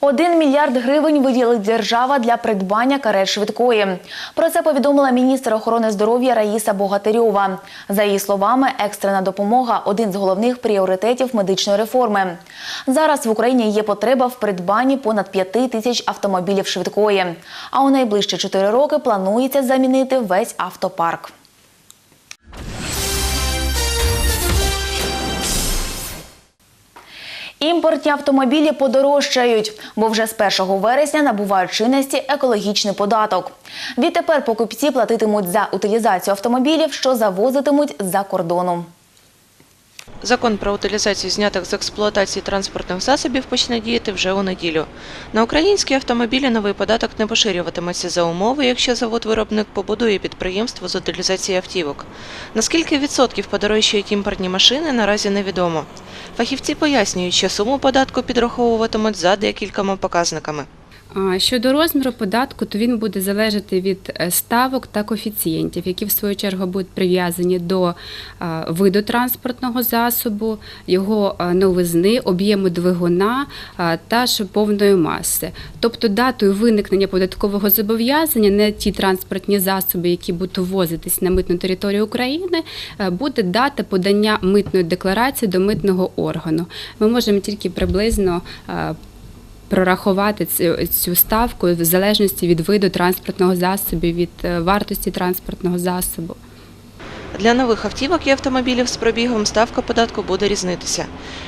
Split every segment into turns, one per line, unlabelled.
Один мільярд гривень виділить держава для придбання карет швидкої. Про це повідомила міністр охорони здоров'я Раїса Богатирьова. За її словами, екстрена допомога один з головних пріоритетів медичної реформи. Зараз в Україні є потреба в придбанні понад 5 тисяч автомобілів швидкої. А у найближчі 4 роки планується замінити весь автопарк. Імпортні автомобілі подорожчають, бо вже з 1 вересня набувають чинності екологічний податок. Відтепер покупці платитимуть за утилізацію автомобілів, що завозитимуть з-за кордону.
Закон про утилізацію знятих з експлуатації транспортних засобів почне діяти вже у неділю. На українські автомобілі новий податок не поширюватиметься за умови, якщо завод-виробник побудує підприємство з утилізації автівок. Наскільки відсотків подорожчають імпортні машини, наразі невідомо. Фахівці пояснюють, що суму податку підраховуватимуть за декількома показниками.
Щодо розміру податку, то він буде залежати від е, ставок та коефіцієнтів, які в свою чергу будуть прив'язані до е, виду транспортного засобу, його е, новизни, об'єму двигуна та шиповної маси. Тобто датою виникнення податкового зобов'язання не ті транспортні засоби, які будуть ввозитись на митну територію України, буде дата подання митної декларації до митного органу. Ми можемо тільки приблизно прорахувати цю, цю ставку в залежності від виду транспортного засобу, від е, вартості транспортного засобу.
Для нових автівок і автомобілів з пробігом ставка податку буде різнитися.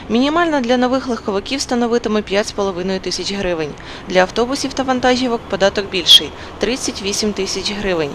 Мінімальна для нових легковиків становитиме 5,5 тисяч гривень. Для автобусів та вантажівок податок більший – 38 тисяч гривень.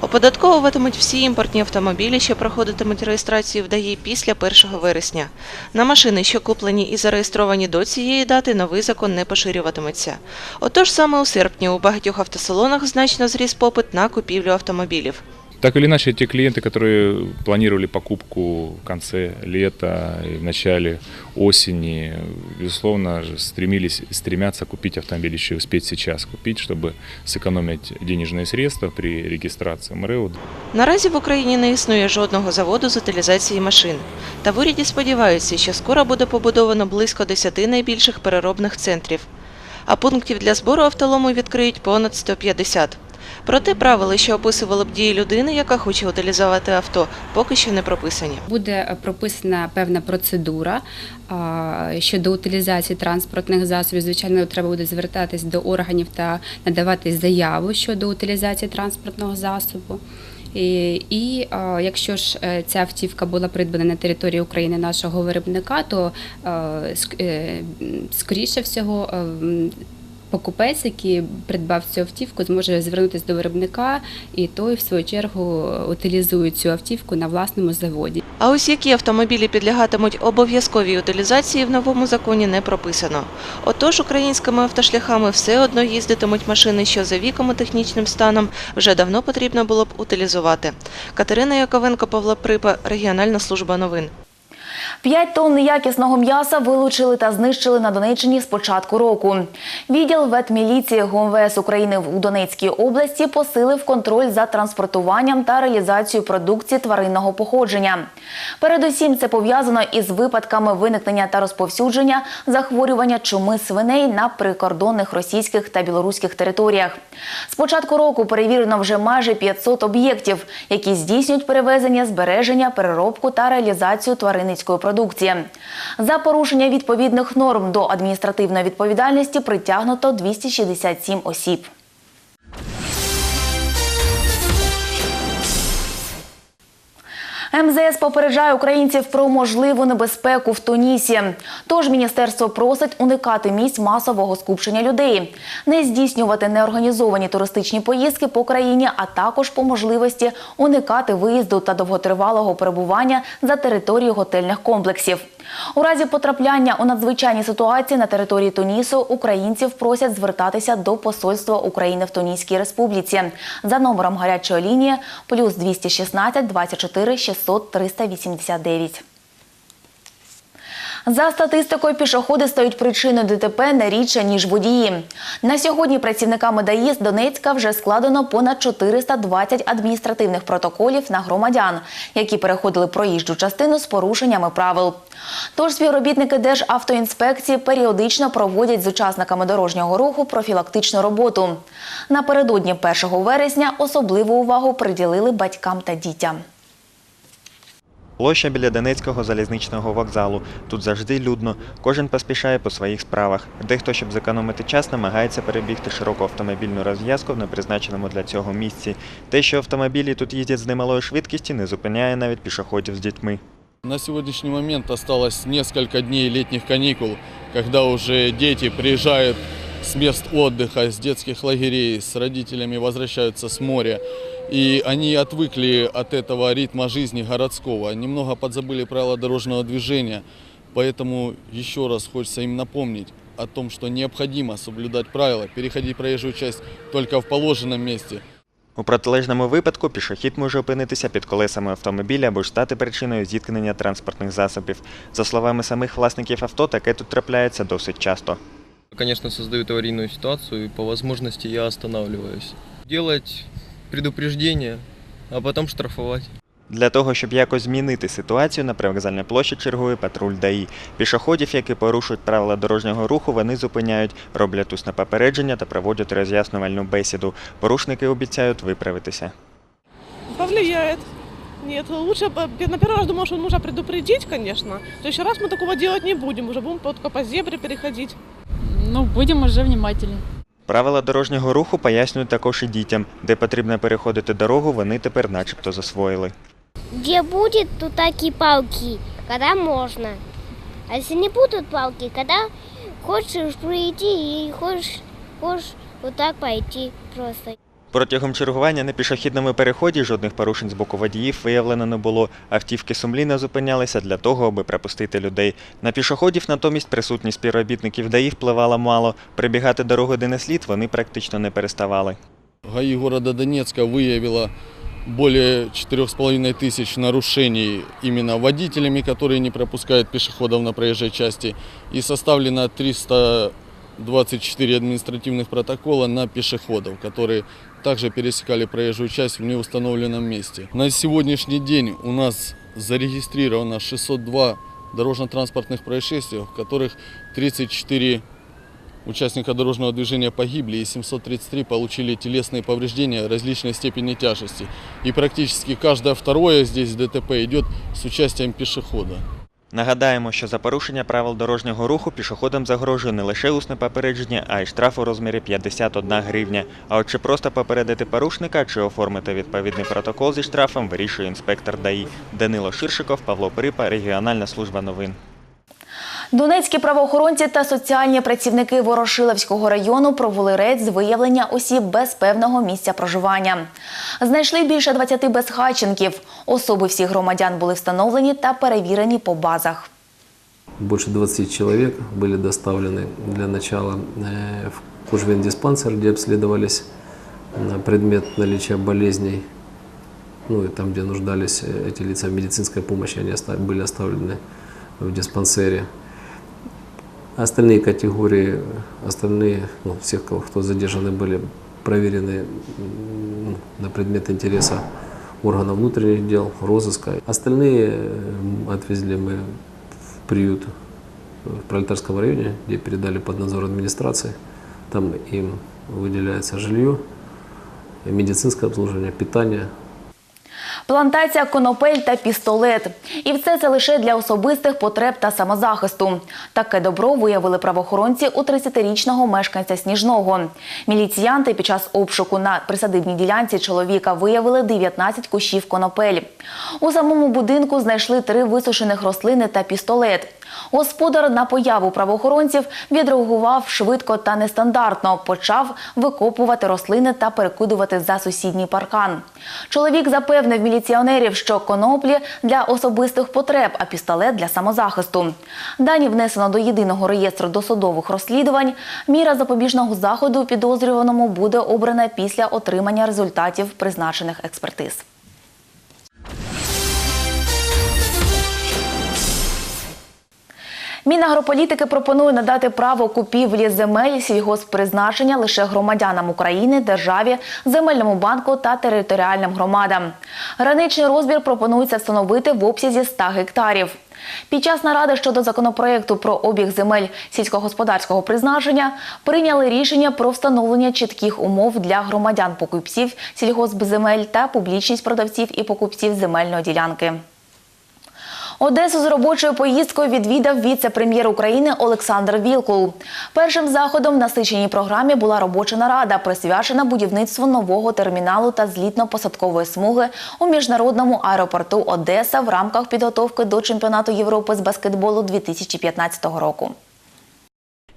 Оподатковуватимуть всі імпортні автомобілі, що проходитимуть реєстрацію в ДАІ після 1 вересня. На машини, що куплені і зареєстровані до цієї дати, новий закон не поширюватиметься. Отож, саме у серпні у багатьох автосалонах значно зріс попит на купівлю автомобілів.
Так или иначе, те клиенты, которые планировали покупку в конце лета и в начале осени, безусловно, же стремились, стремятся купить автомобиль еще и успеть сейчас купить, чтобы сэкономить денежные средства при регистрации МРЭО.
Наразі в Україні не існує жодного заводу з утилізації машин. Та в уряді сподіваються, що скоро буде побудовано близько 10 найбільших переробних центрів. А пунктів для збору автолому відкриють понад 150. Проте правила, що описували б дії людини, яка хоче утилізувати авто, поки що не прописані.
Буде е, прописана певна процедура щодо утилізації транспортних засобів. Звичайно, треба буде звертатись до органів та надавати заяву щодо утилізації транспортного засобу. І, і а, якщо ж е, ця автівка була придбана на території України нашого виробника, то е, ск- е, скоріше всього. м, Покупець, який придбав цю автівку, зможе звернутися до виробника, і той, в свою чергу, утилізує цю автівку на власному заводі.
А ось які автомобілі підлягатимуть обов'язковій утилізації в новому законі не прописано. Отож, українськими автошляхами все одно їздитимуть машини, що за віком і технічним станом вже давно потрібно було б утилізувати. Катерина Яковенко, Павло Припа, Регіональна служба новин.
П'ять тонн неякісного м'яса вилучили та знищили на Донеччині з початку року. Відділ ветміліції ГУМВС України у Донецькій області посилив контроль за транспортуванням та реалізацією продукції тваринного походження. Передусім, це пов'язано із випадками виникнення та розповсюдження захворювання чуми свиней на прикордонних російських та білоруських територіях. З початку року перевірено вже майже 500 об'єктів, які здійснюють перевезення, збереження, переробку та реалізацію тваринницької продукції. За порушення відповідних норм до адміністративної відповідальності притягнуто 267 осіб. МЗС попереджає українців про можливу небезпеку в Тунісі. Тож міністерство просить уникати місць масового скупчення людей, не здійснювати неорганізовані туристичні поїздки по країні, а також по можливості уникати виїзду та довготривалого перебування за територією готельних комплексів. У разі потрапляння у надзвичайні ситуації на території Тунісу українців просять звертатися до посольства України в Туніській Республіці за номером гарячої лінії плюс 216 24 600 389. За статистикою, пішоходи стають причиною ДТП не рідше, ніж водії. На сьогодні працівниками ДАІ з Донецька вже складено понад 420 адміністративних протоколів на громадян, які переходили проїжджу частину з порушеннями правил. Тож співробітники Державтоінспекції періодично проводять з учасниками дорожнього руху профілактичну роботу. Напередодні 1 вересня особливу увагу приділили батькам та дітям.
Площа біля Донецького залізничного вокзалу. Тут завжди людно. Кожен поспішає по своїх справах. Дехто, щоб зекономити час, намагається перебігти широку автомобільну розв'язку в непризначеному для цього місці. Те, що автомобілі тут їздять з немалою швидкістю, не зупиняє навіть пішоходів з дітьми.
На сегодняшний момент осталось несколько дней летних каникул, когда уже дети приезжают с мест отдыха, с детских лагерей, с родителями возвращаются с моря. И они отвыкли от этого ритма жизни городского, немного подзабыли правила дорожного движения. Поэтому еще раз хочется им напомнить о том, что необходимо соблюдать правила, переходить проезжую часть только в положенном месте.
У протилежному випадку пішохід може опинитися під колесами автомобіля або ж стати причиною зіткнення транспортних засобів. За словами самих власників авто, таке тут трапляється досить часто.
Конечно, создают аварийную ситуацию, и по возможности я останавливаюсь. Делать предупреждение, а потом штрафовать.
Для того, щоб якось змінити ситуацію, на привокзальній площі чергує патруль ДАІ. Пішоходів, які порушують правила дорожнього руху, вони зупиняють, роблять усне попередження та проводять роз'яснювальну бесіду. Порушники обіцяють виправитися.
Повлияет. Нет, лучше бы- на первый раз думал, что нужно предупредить, конечно. В следующий раз мы такого делать не будем, уже будем только по зебре переходить.
Ну, будем уже внимательнее.
Правила дорожнього руху пояснюють також і дітям, де потрібно переходити дорогу, вони тепер начебто засвоїли.
Де буде, то такі палки, коли можна. А якщо не будуть палки, коли хочеш прийти і хочеш, хочеш отак пойти просто.
Протягом чергування на пішохідному переході жодних порушень з боку водіїв виявлено не було. Автівки сумлінно зупинялися для того, аби пропустити людей. На пішоходів натомість присутність співробітників ДАІ впливала мало. Прибігати дорогу, де не слід, вони практично не переставали.
ГАИ города Донецка выявила более 4,5 тысяч нарушений именно водителями, которые не пропускают пешеходов на проезжей части, и составлено 324 административных протокола на пешеходов, которые также пересекали проезжую часть в неустановленном месте. На сегодняшний день у нас зарегистрировано 602 дорожно-транспортных происшествий, в которых 34 Участника дорожного движения погибли и 733 получили телесные повреждения различной степени тяжести. И практически каждое второе здесь ДТП идет с участием пешехода.
Нагадаємо, що за порушення правил дорожнього руху пішоходам загрожує не лише усне попередження, а й штраф у розмірі 51 гривня. А от чи просто попередити порушника, чи оформити відповідний протокол зі штрафом, вирішує інспектор ДАІ. Данило Ширшиков, Павло Припа, регіональна служба новин.
Донецькі правоохоронці та соціальні працівники Ворошиловського району провели рейд з виявлення осіб без певного місця проживання. Знайшли більше 20 безхатченків. Особи всіх громадян були встановлені та перевірені по базах.
Больше 20 человек были доставлены для начала э, в Кужвен-диспансер, где обследовались на предмет наличия болезней. Ну и там, где нуждались э, эти лица в медицинской помощи, они оста- были оставлены в диспансере. Остальные категории, остальные, ну, всех, кто задержаны, были проверены на предмет интереса органов внутренних дел, розыска. Остальные отвезли мы в приют в Пролетарском районе, где передали под надзор администрации. Там им выделяется жилье, медицинское обслуживание, питание,
Плантація конопель та пістолет. І все це лише для особистих потреб та самозахисту. Таке добро виявили правоохоронці у 30-річного мешканця Сніжного. Міліціянти під час обшуку на присадибній ділянці чоловіка виявили 19 кущів конопель. У самому будинку знайшли три висушених рослини та пістолет. Господар на появу правоохоронців відреагував швидко та нестандартно. Почав викопувати рослини та перекидувати за сусідній паркан. Чоловік запевнив міліціонерів, що коноплі для особистих потреб, а пістолет для самозахисту. Дані внесено до єдиного реєстру досудових розслідувань. Міра запобіжного заходу підозрюваному буде обрана після отримання результатів призначених експертиз. Мінагрополітики пропонує надати право купівлі земель сільгосппризначення лише громадянам України, державі, земельному банку та територіальним громадам. Граничний розбір пропонується встановити в обсязі 100 гектарів. Під час наради щодо законопроекту про обіг земель сільськогосподарського призначення прийняли рішення про встановлення чітких умов для громадян покупців сільгоспземель та публічність продавців і покупців земельної ділянки. Одесу з робочою поїздкою відвідав віце-прем'єр України Олександр Вілкул. Першим заходом в насиченій програмі була робоча нарада, присвячена будівництву нового терміналу та злітно-посадкової смуги у міжнародному аеропорту Одеса в рамках підготовки до чемпіонату Європи з баскетболу 2015 року.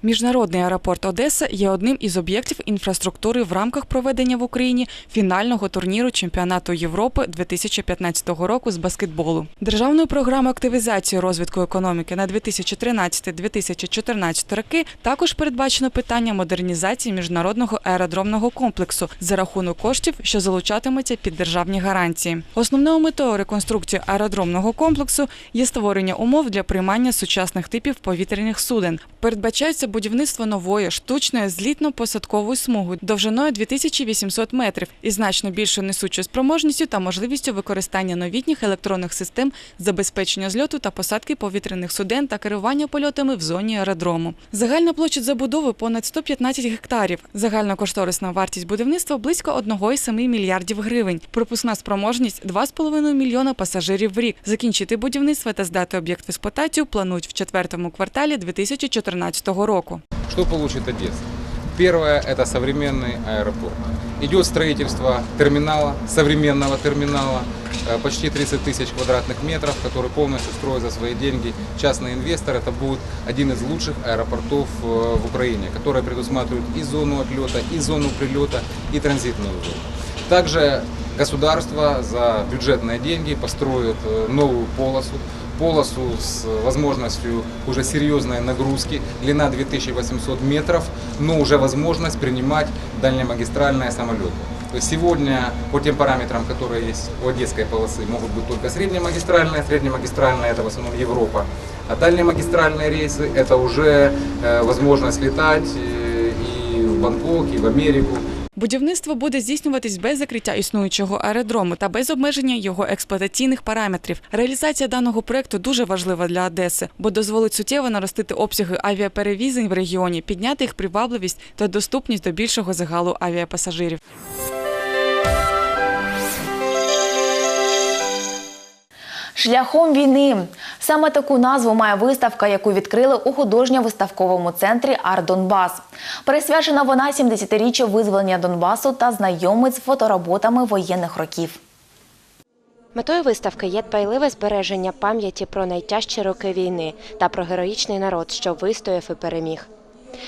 Міжнародний аеропорт Одеса є одним із об'єктів інфраструктури в рамках проведення в Україні фінального турніру чемпіонату Європи 2015 року з баскетболу. Державною програмою активізації розвитку економіки на 2013-2014 роки також передбачено питання модернізації міжнародного аеродромного комплексу за рахунок коштів, що залучатимуться під державні гарантії. Основною метою реконструкції аеродромного комплексу є створення умов для приймання сучасних типів повітряних суден. Передбачається будівництво нової штучної злітно-посадкової смуги довжиною 2800 метрів і значно більшою несучою спроможністю та можливістю використання новітніх електронних систем забезпечення зльоту та посадки повітряних суден та керування польотами в зоні аеродрому. Загальна площа забудови понад 115 гектарів. Загальна кошторисна вартість будівництва близько 1,7 мільярдів гривень. Пропускна спроможність 2,5 мільйона пасажирів в рік. Закінчити будівництво та здати об'єкт в експлуатацію планують в четвертому кварталі 2014 року.
Что получит Одесса? Первое – это современный аэропорт. Идет строительство терминала, современного терминала, э, почти 30 тысяч квадратных метров, который полностью строит за свои деньги частный инвестор. Это будет один из лучших аэропортов э, в Украине, который предусматривает и зону отлета, и зону прилета, и транзитную зону. Также государство за бюджетные деньги построит э, новую полосу, полосу с возможностью уже серьезной нагрузки, длина 2800 метров, но уже возможность принимать дальнемагистральные самолеты. То есть сегодня по тем параметрам, которые есть у Одесской полосы, могут быть только среднемагистральные. Среднемагистральные это в основном Европа. А дальнемагистральные рейсы это уже э, возможность летать э, и в Бангкок, и в Америку.
Будівництво буде здійснюватись без закриття існуючого аеродрому та без обмеження його експлуатаційних параметрів. Реалізація даного проекту дуже важлива для Одеси, бо дозволить суттєво наростити обсяги авіаперевізень в регіоні, підняти їх привабливість та доступність до більшого загалу авіапасажирів.
Шляхом війни саме таку назву має виставка, яку відкрили у художньо-виставковому центрі Ар-Донбас. Присвячена вона 70-річчю визволення Донбасу та знайомить з фотороботами воєнних років.
Метою виставки є дбайливе збереження пам'яті про найтяжчі роки війни та про героїчний народ, що вистояв і переміг.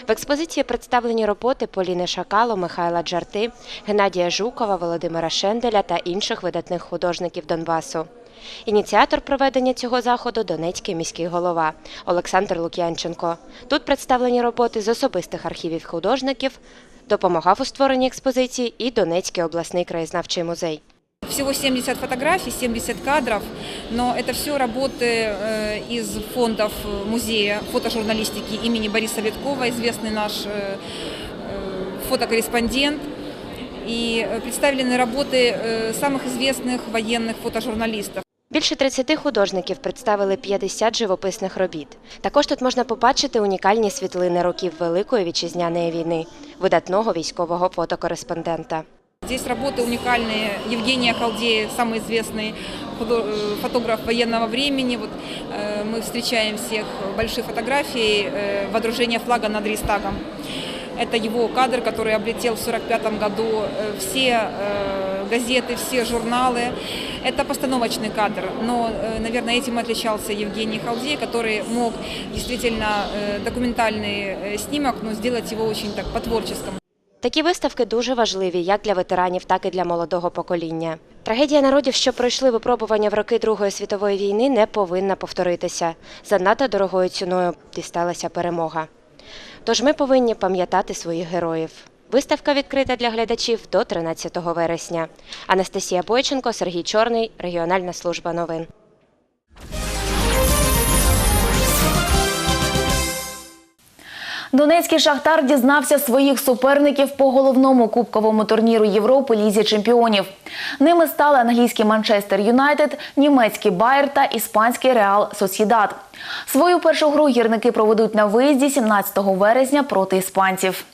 В експозиції представлені роботи Поліни Шакало, Михайла Джарти, Геннадія Жукова, Володимира Шенделя та інших видатних художників Донбасу. Ініціатор проведення цього заходу Донецький міський голова Олександр Лук'янченко. Тут представлені роботи з особистих архівів художників, допомагав у створенні експозиції і Донецький обласний краєзнавчий музей.
Всего 70 фотографий, 70 кадров, но это все работы э, из фондов музея фотожурналистики имени Бориса Виткова, известный наш э, э, фотокорреспондент. И представлены работы э, самых известных военных фотожурналистов.
Більше 30 художників представили 50 живописних робіт. Також тут можна побачити унікальні світлини років Великої вітчизняної війни, видатного військового фотокореспондента.
Здесь работы уникальные. Евгения Халдея, самый известный худо- э, фотограф военного времени. Вот, э, мы встречаем всех большие фотографии э, водружения флага над Рейстагом. Это его кадр, который облетел в 1945 году э, все э, газеты, все журналы. Это постановочный кадр, но, э, наверное, этим отличался Евгений Халдей, который мог действительно э, документальный э, снимок, но сделать его очень так по-творческому.
Такі виставки дуже важливі як для ветеранів, так і для молодого покоління. Трагедія народів, що пройшли випробування в роки Другої світової війни, не повинна повторитися. Занадто дорогою ціною дісталася перемога. Тож ми повинні пам'ятати своїх героїв. Виставка відкрита для глядачів до 13 вересня. Анастасія Бойченко, Сергій Чорний, Регіональна служба новин.
Донецький шахтар дізнався своїх суперників по головному кубковому турніру Європи Лізі чемпіонів. Ними стали англійський Манчестер Юнайтед, німецький Байер та іспанський Реал Сосідат. Свою першу гру гірники проведуть на виїзді 17 вересня проти іспанців.